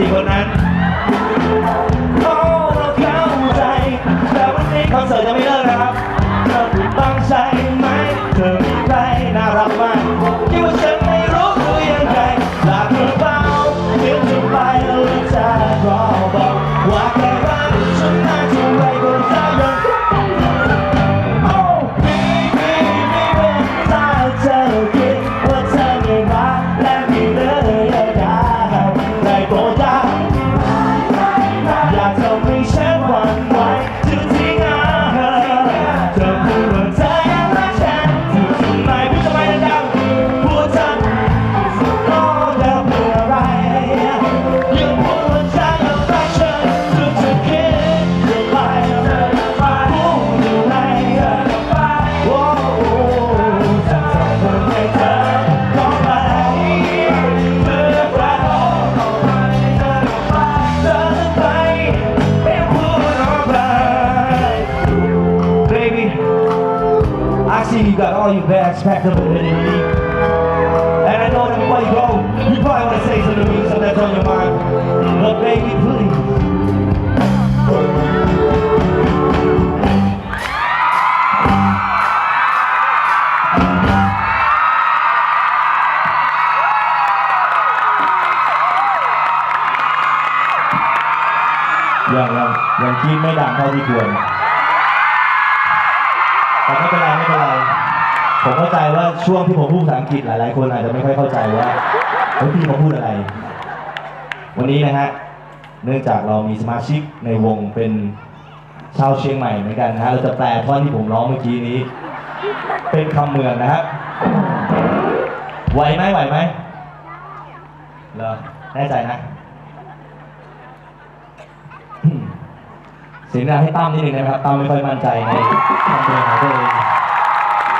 สี่คนนั้นโอ้เราเข้าใจแต่วันนี้คอนเสิร์ตยังไม่เลิก you got all your bags packed up and ready to leave. And I know that before you go, you probably want to say something to me, something that's on your mind. But baby, please. Dạ vâng, vâng, chi mới đàn thôi đi quyền ไม่เท่าที่ควรแต่ไม่เป็นไรไม่เป็นไร ผมเข้าใจว่าช่วงที่ผมพูดภาษาอังกฤษหลาย ๆ คนอาจจะไม่ค่อยเข้าใจว่าเฮ้ยพี่เขาพูดอะไร วันนี้นะฮะ เนื่องจากเรามีสมาชิกในวงเป็นชาวเชียงใหม่เหมือนกันนะฮะ เราจะแปลท่อนที่ผมร้องเมื่อกี้นี้ เป็นคำเมืองนะครับ ไหวไหมไหวไหมเหรอแน่ใจนะ เสียงดังให้ตั้มนิดนึงนะครับตั้มไม่ค่อยมั่นใจในคำเพลงของตัวเอง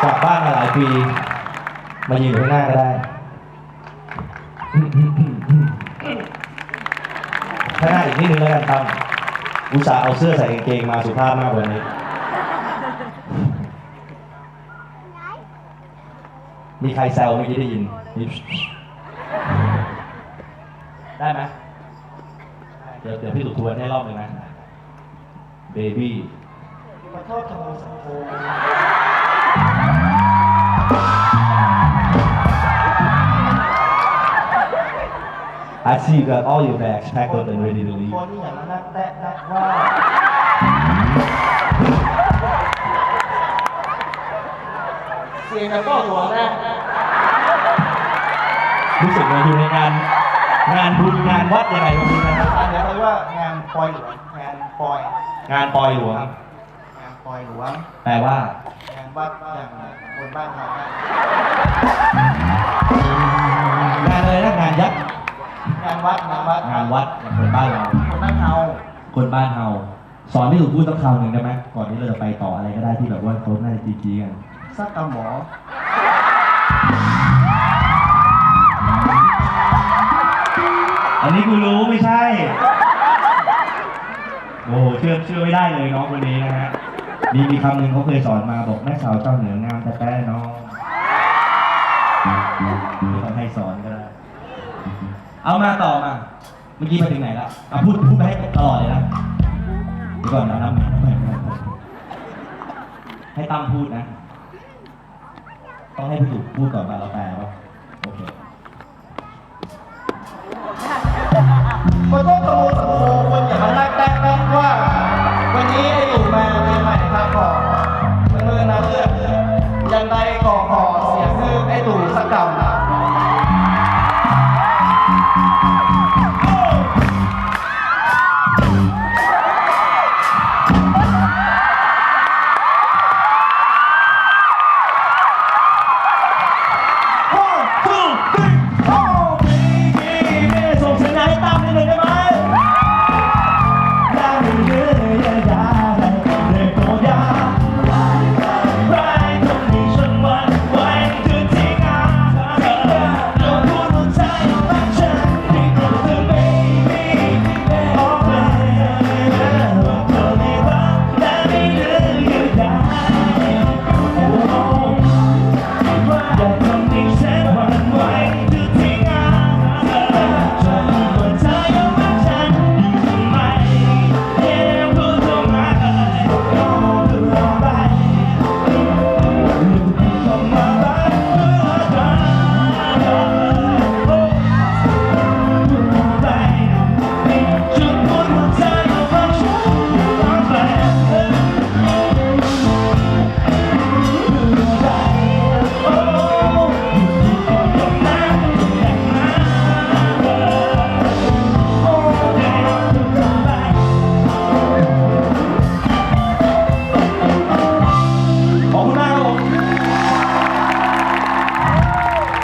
จากบ้านมาหลายปีมายืนอยู่ข้างหน้าก็ได้ข้างหน้าอีกนิดนึงแล้วกันตั้มอุตส่าห์เอาเสื้อใส่กางเกงมาสุภาพมากว่านี้ มีใครแซวเมื่อกี้ได้ยิน ได้ไหมเดี๋ยวเดี๋ยวพี่ถูกทวนให้รอบหนึ่งนะ เบบี้ขอโทษทางสังคม I see you got all your bags packed up and ready to leave. คนที่อย่างนั้นนะแตะนะว่า เสียงกับก็หัวนะรู้สึกเหมือนอยู่ในงาน งานบุญงานวัดยังไงก็ไม่รู้นะครับอันนี้เขาเรียกว่างานปอยหลวงงานปอย งานปอยหลวงงานปอยหลวงแปลว่า งานวัดอย่างคนบ้านเรานะงานอะไรนะงานยักษ์งานวัดงานวัดงานวัดอย่างคนบ้านเราคนบ้านเราคนบ้านเฮาสอนที่ถูกพูดสักคำหนึ่งได้ไหมก่อนที่เราจะไปต่ออะไรก็ได้ที่แบบว่าเขาน่าจะจีๆกันสักกะหมออันนี้กูรู้ไม่ใช่โอ้โหเชื่อเชื่อไม่ได้เลยน้องคนนี้นะฮะมีมีคำหนึ่งเขาเคยสอนมาบอกแม่สาวเจ้าเหนืองามแต่แป้น้องไม่ต้อให้สอนก็ได้เอามาต่อมาเมื่อกี้ไปถึงไหนละเอาพูดพูดไปให้ตลอดเลยนะเดี๋ยวก่อนนะน้ำให้ตั้มพูดนะ ต้องให้พี่ถูกพูดก่อนมาเราแปลว่าโอเคขอโทษ